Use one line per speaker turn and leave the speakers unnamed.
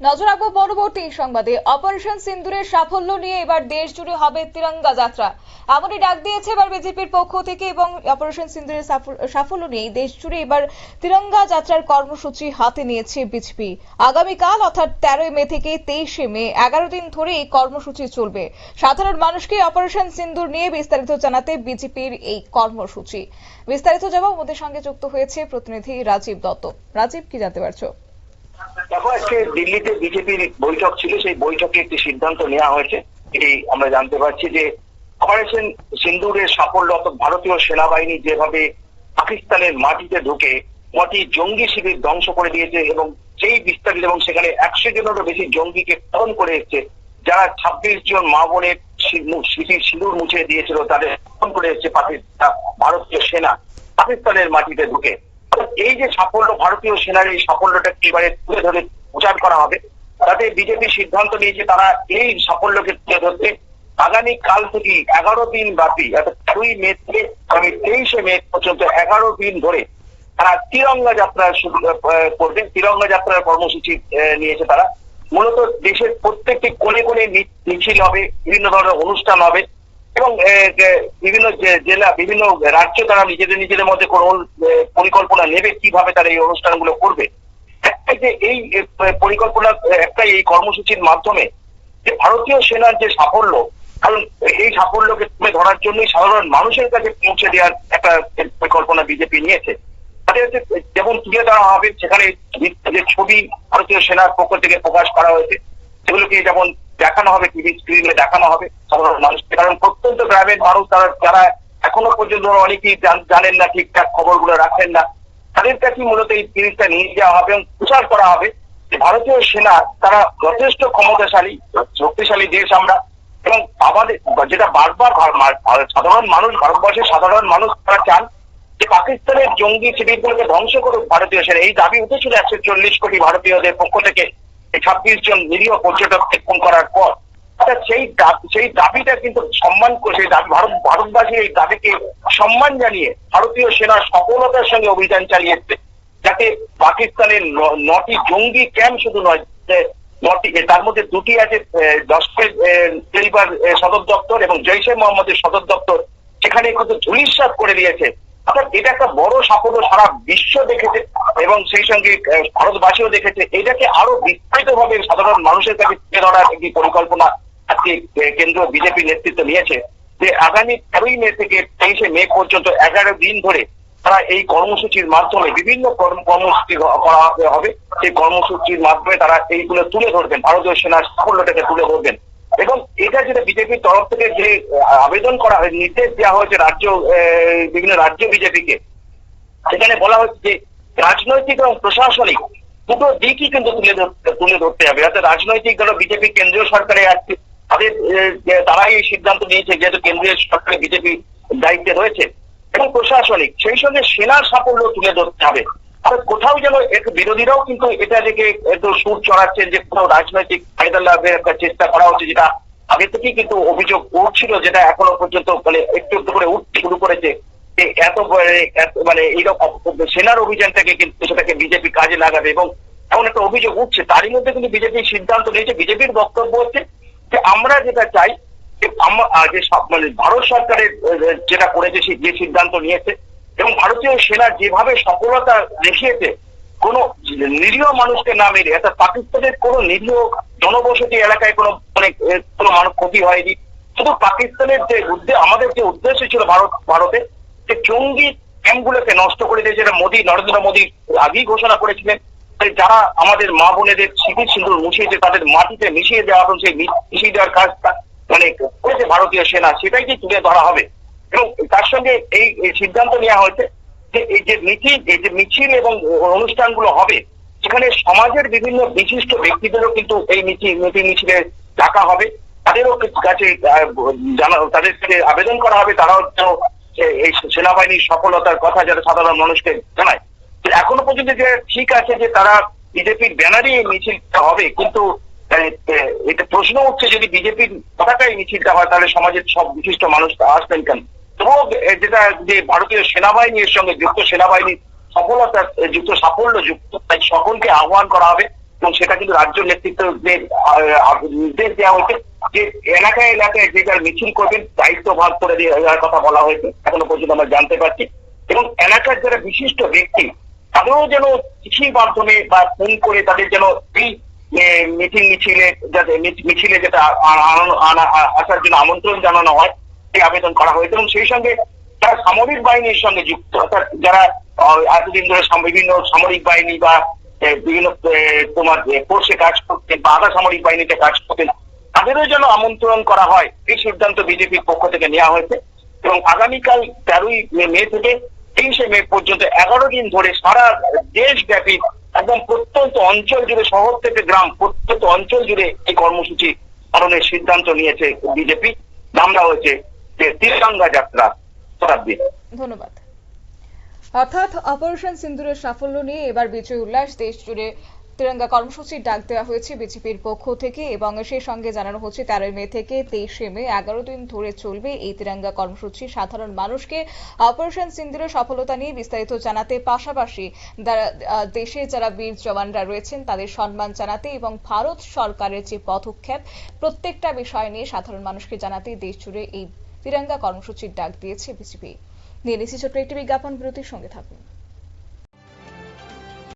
নজর রাখব পরবর্তী সংবাদে। অপারেশন সিন্দুরের সাফল্য নিয়ে এবার দেশ জুড়ে হবে তিরঙ্গা যাত্রা। এমনই ডাক দিয়েছে এবার বিজেপির পক্ষ থেকে এবং অপারেশন সিন্দুরের সাফল্য নিয়ে দেশ জুড়ে এবার তিরঙ্গা যাত্রার কর্মসূচি হাতে নিয়েছে বিজেপি। আগামীকাল অর্থাৎ তেরোই মে থেকে তেইশে মে, এগারো দিন ধরে এই কর্মসূচি চলবে। সাধারণ মানুষকে অপারেশন সিন্দুর নিয়ে বিস্তারিত জানাতে বিজেপির এই কর্মসূচি। বিস্তারিত জবাব আমাদের সঙ্গে যুক্ত হয়েছে প্রতিনিধি রাজীব দত্ত। রাজীব, কি জানতে পারছ?
দেখো, আজকে দিল্লিতে বিজেপির বৈঠক ছিল, সেই বৈঠকে একটি সিদ্ধান্ত নেওয়া হয়েছে। এটি আমরা জানতে পারছি যে অপারেশন সিন্দুরের সাফল্য, অর্থাৎ ভারতীয় সেনাবাহিনী যেভাবে পাকিস্তানের মাটিতে ঢুকে মাটি জঙ্গি শিবির ধ্বংস করে দিয়েছে এবং সেই বিস্তারিত এবং সেখানে একশো জনেরও বেশি জঙ্গিকে খনন করে এসছে, যারা ছাব্বিশ জন মা বোনের সিঁদুর মুছে দিয়েছিল, তাদের খনন করে এসছে পাকিস্তান ভারতীয় সেনা পাকিস্তানের মাটিতে ঢুকে। এই যে সাফল্য, ভারতীয় সেনার এই সাফল্যটাকে এবারে তুলে ধরে প্রচার করা হবে, তাতে বিজেপি সিদ্ধান্ত নিয়েছে তারা এই সাফল্যকে তুলে ধরতে আগামী কাল থেকে এগারো দিন ব্যাপী অর্থাৎ দুই মে থেকে আগামী তেইশে মে পর্যন্ত এগারো দিন ধরে তারা তিরঙ্গা যাত্রা শুরু করবে, তিরঙ্গা যাত্রার কর্মসূচি নিয়েছে তারা। মূলত দেশের প্রত্যেকটি কোণে কোণে মিছিল হবে, বিভিন্ন ধরনের অনুষ্ঠান হবে। এবং বিভিন্ন জেলা, বিভিন্ন রাজ্য তারা নিজেদের নিজেদের মধ্যে কোনো পরিকল্পনা নেবে, কীভাবে তারা এই অনুষ্ঠানগুলো করবে? একটাই যে এই পরিকল্পনা, একটাই এই কর্মসূচির মাধ্যমে যে ভারতীয় সেনার যে সাফল্য, কারণ এই সাফল্যকে তুলে ধরার জন্যই সাধারণ মানুষের কাছে পৌঁছে দেওয়ার একটা পরিকল্পনা বিজেপি নিয়েছে। হচ্ছে, যেমন তুলে ধরা হবে, সেখানে যে ছবি ভারতীয় সেনার পক্ষ থেকে প্রকাশ করা হয়েছে, সেগুলোকে যেমন দেখানো হবে টিভি স্ক্রিনে দেখানো হবে সাধারণ মানুষকে। কারণ প্রত্যন্ত গ্রামের মানুষ তারা যারা এখনও পর্যন্ত অনেকেই জানেন না, ঠিকঠাক খবরগুলো রাখেন না। তাদের কাছে মূলত এই জিনিসটা নিয়ে যাওয়া হবে এবং প্রচার করা হবে? যে ভারতীয় সেনা তারা যথেষ্ট ক্ষমতাশালী, শক্তিশালী দেশ আমরা। এবং আমাদের যেটা বারবার সাধারণ মানুষ, ভারতবর্ষের সাধারণ মানুষ তারা চান যে পাকিস্তানের জঙ্গি শিবিরগুলোকে ধ্বংস করুক ভারতীয় সেনা। এই দাবি উঠেছিল একশো চল্লিশ কোটি ভারতীয়দের পক্ষ থেকে। ছাব্বিশ জন নিরীহ পর্যটককে খুন করার পর অর্থাৎ সেই সেই দাবিটা কিন্তু সম্মান করে, সেই দাবি ভারত ভারতবাসীর এই দাবিকে সম্মান জানিয়ে ভারতীয় সেনা সফলতার সঙ্গে অভিযান চালিয়েছে। যাতে পাকিস্তানের নটি জঙ্গি ক্যাম্প শুধু নয় নটি তার মধ্যে দুটি আছে দশকের তেলিবার সদর দপ্তর এবং জৈশে মোহাম্মদের সদর দপ্তর সেখানে কিন্তু ধুলিস্বাদ করে দিয়েছে। অর্থাৎ এটা একটা বড় সাফল্য সারা বিশ্ব দেখেছে। এবং সেই সঙ্গে ভারতবাসীও দেখেছে এটাকে আরও বিস্তারিত ভাবে সাধারণ মানুষের কাছে তুলে ধরার একটি পরিকল্পনা আজকে আহ, কেন্দ্রীয় বিজেপি নেতৃত্ব নিয়েছে যে আগামী তেরোই মে থেকে তেইশে মে পর্যন্ত এগারো দিন ধরে তারা এই কর্মসূচির মাধ্যমে বিভিন্ন কর্ম- কর্মসূচি করা হবে সেই কর্মসূচির মাধ্যমে তারা এইগুলো তুলে ধরবেন ভারতীয় সেনার সাফল্যটাকে তুলে ধরবেন। এবং এটা যেটা বিজেপির তরফ থেকে যে আবেদন করা হয় নির্দেশ দেওয়া হয়েছে রাজ্য বিভিন্ন রাজ্য বিজেপিকে সেখানে বলা হচ্ছে যে রাজনৈতিক এবং প্রশাসনিক দুটো দিকই কিন্তু তুলে তুলে ধরতে হবে। অর্থাৎ রাজনৈতিক দল বিজেপি, কেন্দ্রীয় সরকারে আছে। তাদের তারাই এই সিদ্ধান্ত নিয়েছে যেহেতু কেন্দ্রীয় সরকারে বিজেপি দায়িত্বে রয়েছে। এবং প্রশাসনিক, সেই সঙ্গে সেনার সাফল্য তুলে ধরতে হবে। আর কোথাও যেন একটু বিরোধীরাও কিন্তু এটা থেকে একটু সুর চড়াচ্ছেন যে কোনো রাজনৈতিক ফায়দা লাভের একটা চেষ্টা করা হচ্ছে যেটা আগে থেকেই কিন্তু অভিযোগ উঠছিল, যেটা এখনও পর্যন্ত মানে একটু একটু করে উঠতে শুরু করেছে। যে এত মানে এইরকম সেনার অভিযানটাকে কিন্তু সেটাকে বিজেপি কাজে লাগাবে এবং এমন একটা অভিযোগ উঠছে, তারই মধ্যে কিন্তু বিজেপি সিদ্ধান্ত নিয়েছে, বিজেপির বক্তব্য হচ্ছে যে আমরা যেটা চাই যে যে মানে ভারত সরকারের যেটা করেছে যে সিদ্ধান্ত নিয়েছে এবং ভারতীয় সেনা যেভাবে সফলতা দেখিয়েছে, কোনো নিরীহ মানুষকে না মেরে, অর্থাৎ পাকিস্তানের কোনো নিরীহ জনবসতি এলাকায় কোনো মানে কোনো মানুষ ক্ষতি হয়নি। শুধু পাকিস্তানের যে উদ্দেশ্য আমাদের যে উদ্দেশ্য ছিল ভারত, ভারতে যে জঙ্গি ক্যাম্পগুলোকে নষ্ট করে দিয়ে যেটা মোদী, নরেন্দ্র মোদী আগেই ঘোষণা করেছিলেন যারা আমাদের মা বোনেদের স্মৃতি সিন্দুর মুছিয়েছে, তাদের মাটিতে মিশিয়ে দেওয়া মি- মিশিয়ে দেওয়ার কাজটা মানে করেছে ভারতীয় সেনা, সেটাই কি তুলে ধরা হবে। এবং তার সঙ্গে এই সিদ্ধান্ত নেওয়া হয়েছে যে এই যে মিছিল, এই যে মিছিল এবং অনুষ্ঠানগুলো হবে, সেখানে সমাজের বিভিন্ন বিশিষ্ট ব্যক্তিদেরও কিন্তু এই মিছিল মিছিল মিছিলে ডাকা হবে। তাদেরও কাছে জানা, তাদের আবেদন করা হবে, তারাও এই সেনাবাহিনীর সফলতার কথা যারা সাধারণ মানুষকে জানায়। এখনও পর্যন্ত যে ঠিক আছে যে তারা বিজেপির ব্যানারে মিছিলটা হবে কিন্তু এটা প্রশ্ন উঠছে যদি বিজেপির পতাকায় মিছিলটা হয় তাহলে সমাজের সব বিশিষ্ট মানুষ আসবেন কেন? তবুও যেটা যে ভারতীয় সেনাবাহিনীর সঙ্গে যুক্ত সেনাবাহিনীর সফলতা যুক্ত সাফল্য যুক্ত তাই সকলকে আহ্বান করা হবে এবং সেটা কিন্তু রাজ্য নেতৃত্বদের আহ, নির্দেশ দেওয়া হয়েছে। যে এলাকায় এলাকায় যে যার মিছিল করবেন, দায়িত্ব ভাগ করে দেওয়ার কথা বলা হয়েছে, এখনও পর্যন্ত আমরা জানতে পারছি। এবং এলাকার যারা বিশিষ্ট ব্যক্তি, তাদেরও যেন চিঠির মাধ্যমে বা ফোন করে তাদের যেন এই মিটিং মিছিলে যাতে মিছিলে যেটা আসার জন্য আমন্ত্রণ জানানো হয় সেই আবেদন করা হয়েছে। এবং সেই সঙ্গে তারা সামরিক বাহিনীর সঙ্গে যুক্ত। অর্থাৎ যারা এতদিন ধরে বিভিন্ন সামরিক বাহিনী বা বিভিন্ন তোমার ফোর্সে কাজ করতেন বা আধা সামরিক বাহিনীতে কাজ করতেন তাদেরও যেন আমন্ত্রণ করা হয়, এই সিদ্ধান্ত বিজেপির পক্ষ থেকে নেওয়া হয়েছে। এবং আগামীকাল তেরোই মে থেকে তেইশে মে পর্যন্ত এগারো দিন ধরে সারা দেশব্যাপী একদম প্রত্যন্ত অঞ্চল জুড়ে, শহর থেকে গ্রাম প্রত্যন্ত অঞ্চল জুড়ে এই কর্মসূচি পালনের সিদ্ধান্ত নিয়েছে বিজেপি। নাম দেওয়া হয়েছে যে তিরঙ্গা যাত্রা শতাব্দী
ধন্যবাদ। অর্থাৎ অপারেশন সিন্দুরের সাফল্য নিয়ে এবার বিজয় উল্লাস, দেশ জুড়ে তিরঙ্গা কর্মসূচির ডাক দেওয়া হয়েছে বিজেপির পক্ষ থেকে এবং সেই সঙ্গে জানানো হচ্ছে, তেরোই মে থেকে তেইশে মে এগারো দিন ধরে চলবে এই তিরঙ্গা কর্মসূচি। সাধারণ মানুষকে অপারেশন সিন্দুরের সফলতা নিয়ে বিস্তারিত জানাতে পাশাপাশি দেশে যারা বীর জওয়ানরা রয়েছেন তাদের সম্মান জানাতে এবং ভারত সরকারের যে পদক্ষেপ, প্রত্যেকটা বিষয় নিয়ে সাধারণ মানুষকে জানাতে দেশ জুড়ে এই তিরঙ্গা কর্মসূচির ডাক দিয়েছে বিজেপি। নিয়ে নিচ্ছি ছোট্ট একটি বিজ্ঞাপন, বিরতির সঙ্গে থাকুন।